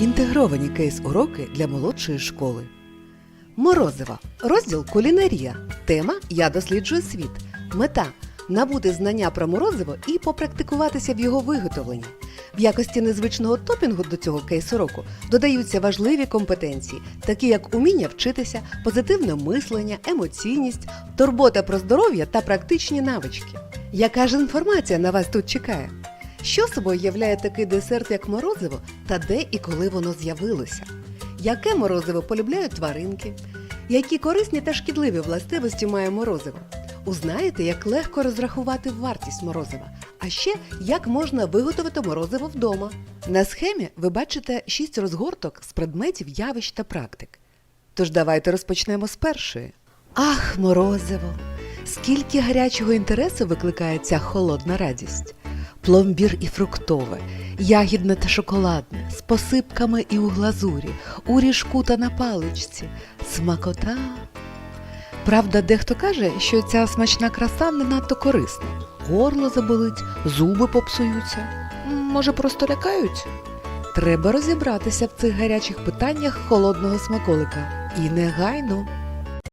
Інтегровані кейс-уроки для молодшої школи. Морозиво. Розділ кулінарія. Тема Я досліджую світ. Мета набути знання про морозиво і попрактикуватися в його виготовленні. В якості незвичного топінгу до цього кейс-уроку додаються важливі компетенції, такі як уміння вчитися, позитивне мислення, емоційність, турбота про здоров'я та практичні навички. Яка ж інформація на вас тут чекає? Що собою являє такий десерт, як морозиво, та де і коли воно з'явилося? Яке морозиво полюбляють тваринки? Які корисні та шкідливі властивості має морозиво? Узнаєте, як легко розрахувати вартість морозива, а ще як можна виготовити морозиво вдома. На схемі ви бачите шість розгорток з предметів явищ та практик. Тож давайте розпочнемо з першої. Ах, морозиво! Скільки гарячого інтересу викликає ця холодна радість. Пломбір і фруктове, ягідне та шоколадне, з посипками і у глазурі, у ріжку та на паличці. Смакота. Правда, дехто каже, що ця смачна краса не надто корисна. Горло заболить, зуби попсуються. Може, просто лякають? Треба розібратися в цих гарячих питаннях холодного смаколика. І негайно.